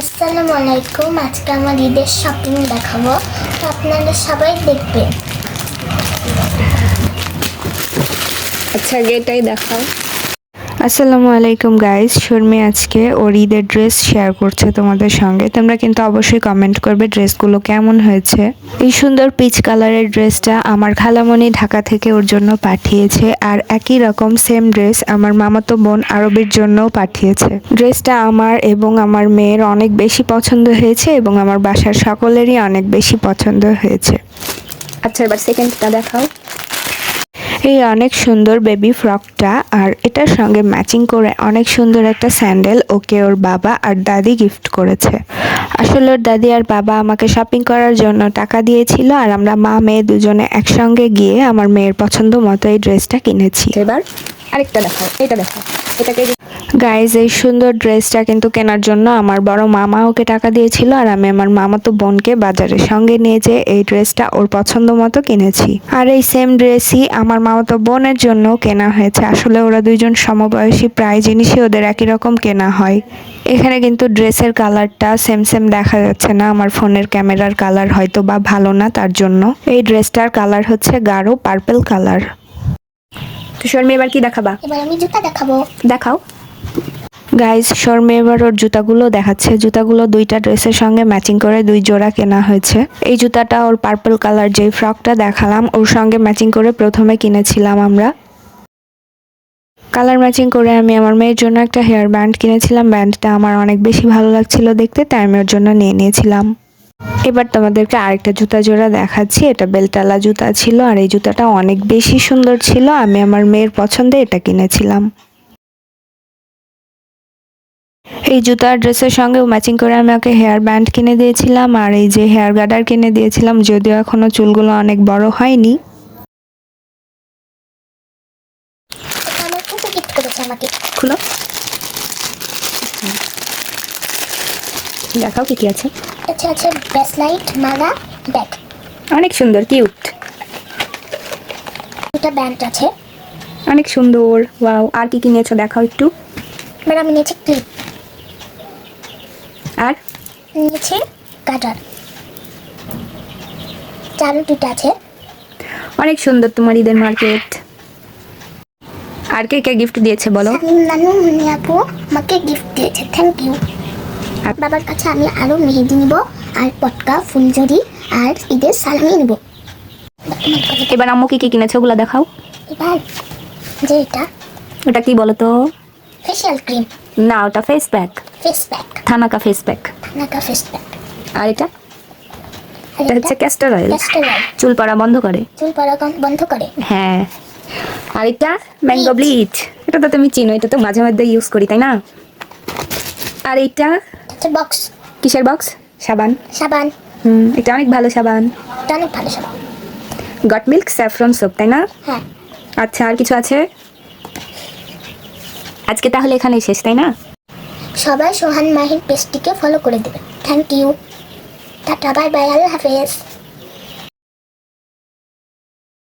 আসসালামু আলাইকুম। আজকে আমার ঈদের শপিং দেখাবো। তো আপনারা সবাই দেখবেন। আচ্ছা এটাই দেখাও। আসসালামু আলাইকুম গাইজ শর্মি আজকে ওর ঈদের ড্রেস শেয়ার করছে তোমাদের সঙ্গে। তোমরা কিন্তু অবশ্যই কমেন্ট করবে ড্রেসগুলো কেমন হয়েছে। এই সুন্দর পিচ কালারের ড্রেসটা আমার খালামণি ঢাকা থেকে ওর জন্য পাঠিয়েছে আর একই রকম সেম ড্রেস আমার মামাতো বোন আরবের জন্যও পাঠিয়েছে। ড্রেসটা আমার এবং আমার মেয়ের অনেক বেশি পছন্দ হয়েছে এবং আমার বাসার সকলেরই অনেক বেশি পছন্দ হয়েছে। আচ্ছা এবার সেকেন্ডটা দেখাও। এই অনেক সুন্দর বেবি ফ্রকটা আর এটার সঙ্গে ম্যাচিং করে অনেক সুন্দর একটা স্যান্ডেল ওকে ওর বাবা আর দাদি গিফট করেছে। আসলে ওর দাদি আর বাবা আমাকে শপিং করার জন্য টাকা দিয়েছিল আর আমরা মা, মেয়ে দুজনে একসঙ্গে গিয়ে আমার মেয়ের পছন্দ মতো এই ড্রেসটা কিনেছি। এবার আরেকটা দেখাও এটা দেখাও এটাকে গাইজ এই সুন্দর ড্রেসটা কিন্তু কেনার জন্য আমার বড় মামা ওকে টাকা দিয়েছিল আর আমি আমার মামাতো বোনকে বাজারের সঙ্গে নিয়ে যেয়ে এই ড্রেসটা ওর পছন্দ মতো কিনেছি। আর এই সেম ড্রেসই আমার মামাতো বোনের জন্য কেনা হয়েছে। আসলে ওরা দুইজন সমবয়সী, প্রায় জিনিসই ওদের একই রকম কেনা হয়। এখানে কিন্তু ড্রেসের কালারটা সেম সেম দেখা যাচ্ছে না। আমার ফোনের ক্যামেরার কালার হয়তো বা ভালো না তার জন্য। এই ড্রেসটার কালার হচ্ছে গাঢ় পার্পেল কালার তো শর্মি এবার কি দেখাবা? এবার আমি জুতা দেখাবো। দেখাও। গাইজ শর্মে এবার ওর জুতাগুলো দেখাচ্ছে। জুতাগুলো দুইটা ড্রেসের সঙ্গে ম্যাচিং করে দুই জোড়া কেনা হয়েছে। এই জুতাটা ওর পার্পল কালার যে ফ্রকটা দেখালাম ওর সঙ্গে ম্যাচিং করে প্রথমে কিনেছিলাম আমরা। কালার ম্যাচিং করে আমি আমার মেয়ের জন্য একটা হেয়ার ব্যান্ড কিনেছিলাম। ব্যান্ডটা আমার অনেক বেশি ভালো লাগছিল দেখতে তাই আমি ওর জন্য নিয়ে নিয়েছিলাম। এবার তোমাদেরকে আরেকটা জুতা জোড়া দেখাচ্ছি। এটা বেলটালা জুতা ছিল আর এই জুতাটা অনেক বেশি সুন্দর ছিল। আমি আমার মেয়ের পছন্দে এটা কিনেছিলাম। এই জুতার ড্রেসের সঙ্গে ম্যাচিং করে আমি ওকে হেয়ার ব্যান্ড কিনে দিয়েছিলাম আর এই যে হেয়ার গার্ডার কিনে দিয়েছিলাম, যদিও এখনও চুলগুলো অনেক বড় হয়নি। দেখাও কি কি আছে। এটা আছে ব্রেসলাইট মালা ব্যাগ অনেক সুন্দর কিউট দুটা ব্যান্ড আছে। অনেক সুন্দর ওয়াও আর কি কিনেছো দেখাও একটু। এবার আমি নিয়েছি ক্লিপ আর? নিয়েছি কাটার চালু দুটো আছে। অনেক সুন্দর তোমার ঈদের মার্কেট আর কে কে গিফট দিয়েছে বলো? নানু আপু আমাকে গিফট দিয়েছে। থ্যাংক ইউ আর বাবার কাছে আমি আরও মেহেদি নিব আর পটকা ফুলঝুরি আর ঈদের সালামি নিব। এবার আম্মু কি কি কিনেছে ওগুলো দেখাও। এবার যে এটা ওটা কি বলো তো ফেশিয়াল ক্রিম না ওটা face pack face pack thanaka face pack নাকা ফেস প্যাক আর এটা? এটা হচ্ছে ক্যাস্টার অয়েল ক্যাস্টার অয়েল চুল পড়া বন্ধ করে। চুল পড়া বন্ধ করে। হ্যাঁ। আর এটা ম্যাঙ্গো ব্লিচ এটা তো তুমি চিনো এটা তো মাঝে মধ্যে ইউজ করি তাই না? আর এটা বক্স। কিসের বক্স? সাবান। সাবান। হুম এটা অনেক ভালো সাবান। এটা অনেক ভালো সাবান। গট মিল্ক স্যাফরন সোপ তাই না? হ্যাঁ। আচ্ছা আর কিছু আছে? আজকে তাহলে এখানেই শেষ তাই না? সবাই সোহান মাহির পেজটিকে ফলো করে দেবে thank you tata bye bye আল হাফেজ।